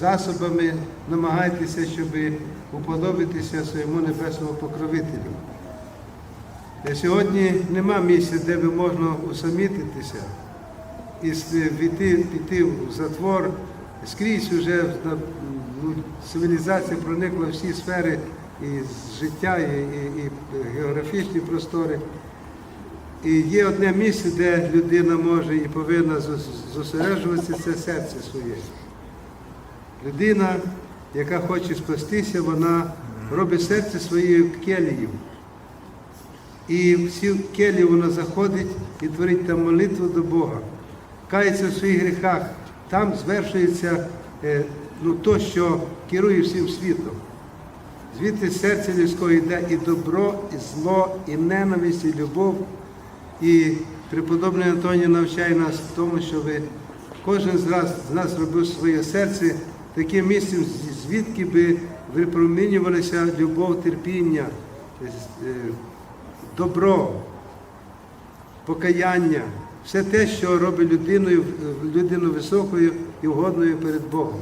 засобами намагайтеся, щоб уподобитися своєму небесному покровителю. Сьогодні нема місця, де би можна усамітитися і піти, піти в затвор. Скрізь вже ну, цивілізація проникла в всі сфери і життя, і, і, і географічні простори. І є одне місце, де людина може і повинна зосереджуватися, це серце своє. Людина, яка хоче спастися, вона робить серце своєю келією. І в келі вона заходить і творить там молитву до Бога. Кається в своїх гріхах. Там звершується е, ну, то, що керує всім світом. Звідти з серця людського йде і добро, і зло, і ненависть, і любов. І преподобний Антоній навчає нас в тому, щоб кожен з нас, з нас робив своє серце таким місцем, звідки би випромінювалися любов, терпіння, е, добро, покаяння, все те, що робить людиною, людину високою і угодною перед Богом.